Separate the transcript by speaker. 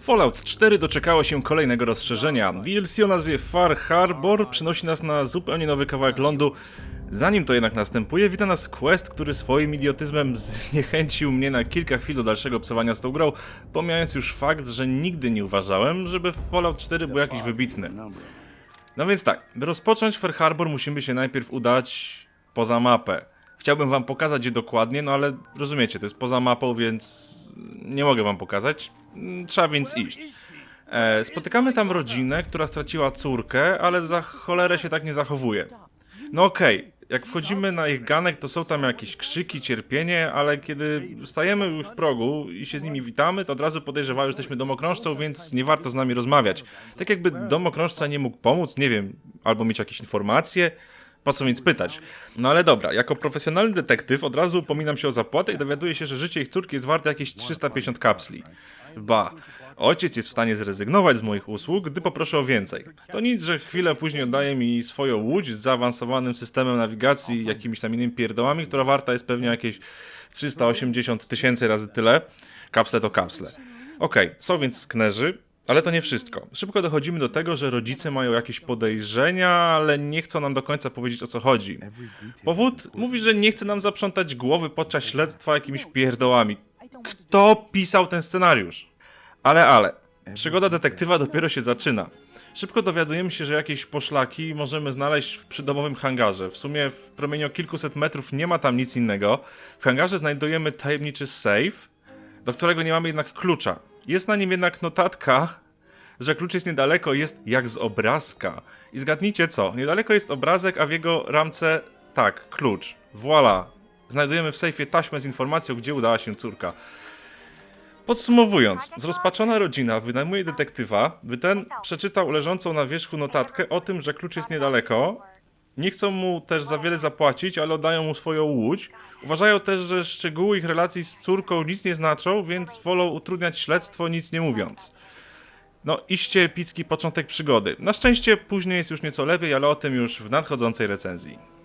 Speaker 1: Fallout 4 doczekało się kolejnego rozszerzenia. DLC o nazwie Far Harbor przynosi nas na zupełnie nowy kawałek lądu. Zanim to jednak następuje, wita nas Quest, który swoim idiotyzmem zniechęcił mnie na kilka chwil do dalszego psowania z tą grą, pomijając już fakt, że nigdy nie uważałem, żeby Fallout 4 był jakiś wybitny. No więc tak, by rozpocząć Far Harbor musimy się najpierw udać poza mapę. Chciałbym wam pokazać dokładnie, no ale rozumiecie, to jest poza mapą, więc nie mogę wam pokazać. Mm, Trzeba więc iść. E, spotykamy tam rodzinę, która straciła córkę, ale za cholerę się tak nie zachowuje. No okej, jak wchodzimy na ich ganek, to są tam jakieś krzyki, cierpienie, ale kiedy stajemy w progu i się z nimi witamy, to od razu podejrzewają, że jesteśmy domokrążcą, więc nie warto z nami rozmawiać. Tak jakby domokrążca nie mógł pomóc, nie wiem, albo mieć jakieś informacje. Po co więc pytać? No ale dobra, jako profesjonalny detektyw od razu upominam się o zapłatę i dowiaduję się, że życie ich córki jest warte jakieś 350 kapsli. Ba, ojciec jest w stanie zrezygnować z moich usług, gdy poproszę o więcej. To nic, że chwilę później oddaje mi swoją łódź z zaawansowanym systemem nawigacji i jakimiś tam innymi pierdołami, która warta jest pewnie jakieś 380 tysięcy razy tyle. Kapsle to kapsle. Okej, są więc sknerzy, ale to nie wszystko. Szybko dochodzimy do tego, że rodzice mają jakieś podejrzenia, ale nie chcą nam do końca powiedzieć o co chodzi. Powód mówi, że nie chce nam zaprzątać głowy podczas śledztwa jakimiś pierdołami. Kto pisał ten scenariusz? Ale, ale. Przygoda detektywa dopiero się zaczyna. Szybko dowiadujemy się, że jakieś poszlaki możemy znaleźć w przydomowym hangarze. W sumie w promieniu kilkuset metrów nie ma tam nic innego. W hangarze znajdujemy tajemniczy safe, do którego nie mamy jednak klucza. Jest na nim jednak notatka, że klucz jest niedaleko jest jak z obrazka. I zgadnijcie co? Niedaleko jest obrazek, a w jego ramce tak, klucz. Voila. Znajdujemy w sejfie taśmę z informacją, gdzie udała się córka. Podsumowując, zrozpaczona rodzina wynajmuje detektywa, by ten przeczytał leżącą na wierzchu notatkę o tym, że klucz jest niedaleko. Nie chcą mu też za wiele zapłacić, ale oddają mu swoją łódź. Uważają też, że szczegóły ich relacji z córką nic nie znaczą, więc wolą utrudniać śledztwo, nic nie mówiąc. No, iście epicki początek przygody. Na szczęście później jest już nieco lepiej, ale o tym już w nadchodzącej recenzji.